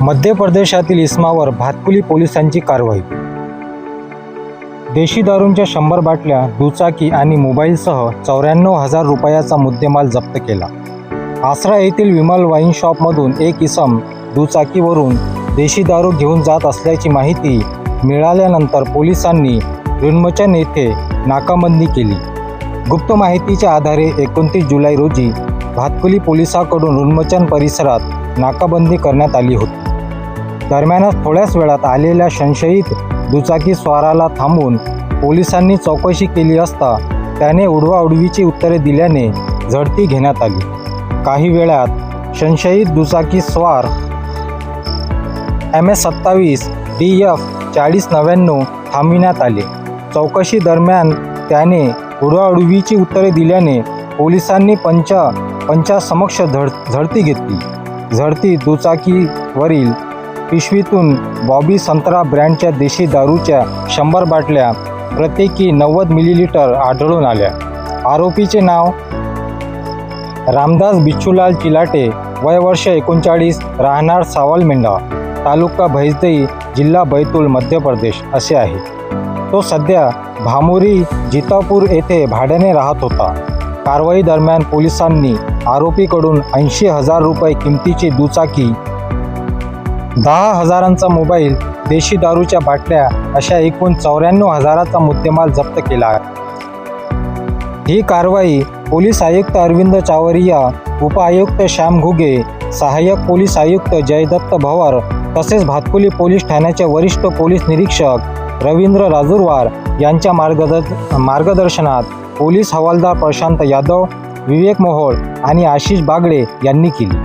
मध्य प्रदेशातील इस्मावर भातकुली पोलिसांची कारवाई. देशी दारूंच्या शंभर बाटल्या दुचाकी आणि मोबाईलसह चौऱ्याण्णव हजार रुपयाचा मुद्देमाल जप्त केला. आसरा येथील विमल वाईन शॉपमधून एक इसम दुचाकीवरून देशी दारू घेऊन जात असल्याची माहिती मिळाल्यानंतर पोलिसांनी रुन्मचन येथे नाकाबंदी केली. गुप्त माहितीच्या आधारे एकोणतीस जुलै रोजी भातकुली पोलिसांकडून रुन्मचन परिसरात नाकाबंदी करण्यात आली होती. दरम्यानच थोड्याच वेळात आलेल्या संशयित दुचाकी स्वाराला थांबून पोलिसांनी चौकशी केली असता त्याने उडवाउडवीची उत्तरे दिल्याने झडती घेण्यात आली. काही वेळात संशयित दुचाकी स्वार एम एस सत्तावीस डी एफ चाळीस नव्याण्णव थांबविण्यात आले. चौकशी दरम्यान त्याने उडवाउडवीची उत्तरे दिल्याने पोलिसांनी पंचा पंचासमक्ष झड झडती घेतली. झडती दुचाकीवरील पिशवीतून बॉबी संत्रा ब्रँडच्या देशी दारूच्या शंभर बाटल्या प्रत्येकी नव्वद मिलीलिटर आढळून आल्या. आरोपीचे नाव रामदास बिच्छूलाल चिलाटे वय वर्ष एकोणचाळीस राहणार सावलमेंढा तालुका भैजदई जिल्हा बैतूल मध्य प्रदेश असे आहे. तो सध्या भामोरी जितापूर येथे भाड्याने राहत होता. कारवाई दरम्यान पोलिसांनी आरोपीकडून ऐंशी हजार रुपये किमतीची दुचाकी दहा हजारांचा मोबाईल देशी दारूच्या बाटल्या अशा एकूण चौऱ्याण्णव हजाराचा मुद्देमाल जप्त केला आहे. ही कारवाई पोलीस आयुक्त अरविंद चावरिया उपआयुक्त श्याम घुगे सहाय्यक पोलीस आयुक्त जयदत्त भवर तसेच भातकुली पोलीस ठाण्याचे वरिष्ठ पोलीस निरीक्षक रवींद्र राजूरवार यांच्या मार्गदर् मार्गदर्शनात पोलीस हवालदार प्रशांत यादव विवेक मोहोळ आणि आशिष बागडे यांनी केली.